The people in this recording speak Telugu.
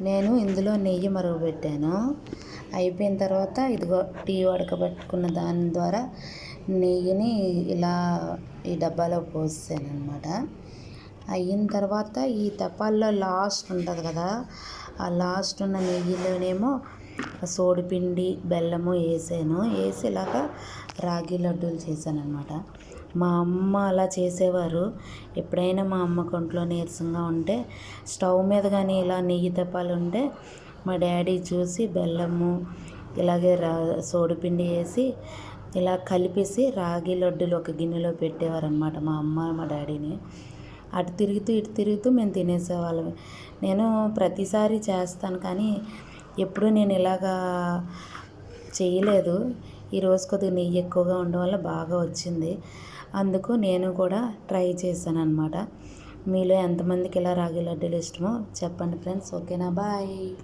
నేను ఇందులో నెయ్యి మరుగుపెట్టాను అయిపోయిన తర్వాత ఇదిగో టీ ఉడకబెట్టుకున్న దాని ద్వారా నెయ్యిని ఇలా ఈ డబ్బాలో పోసాను అనమాట అయిన తర్వాత ఈ తపాల్లో లాస్ట్ ఉంటుంది కదా ఆ లాస్ట్ ఉన్న నెయ్యిలోనేమో సోడిపిండి బెల్లము వేసాను వేసి ఇలాగ రాగి లడ్డూలు చేశాను అనమాట మా అమ్మ అలా చేసేవారు. ఎప్పుడైనా మా అమ్మ కొంట్లో నీరసంగా ఉంటే స్టవ్ మీద కానీ ఇలా నెయ్యి తప్పాలు ఉంటే మా డాడీ చూసి బెల్లము ఇలాగే రా సోడిపిండి వేసి ఇలా కలిపేసి రాగి లడ్డూలు ఒక గిన్నెలో పెట్టేవారనమాట మా అమ్మ మా డాడీని. అటు తిరుగుతూ ఇటు తిరుగుతూ మేము తినేసేవాళ్ళం. నేను ప్రతిసారి చేస్తాను కానీ ఎప్పుడూ నేను ఇలాగా చేయలేదు. ఈరోజు కొద్దిగా నెయ్యి ఎక్కువగా ఉండడం వల్ల బాగా వచ్చింది. అందుకు నేను కూడా ట్రై చేశాను అనమాట మీలో ఎంతమందికి ఇలా రాగి లడ్డూలు ఇష్టమో చెప్పండి ఫ్రెండ్స్. ఓకేనా? బాయ్.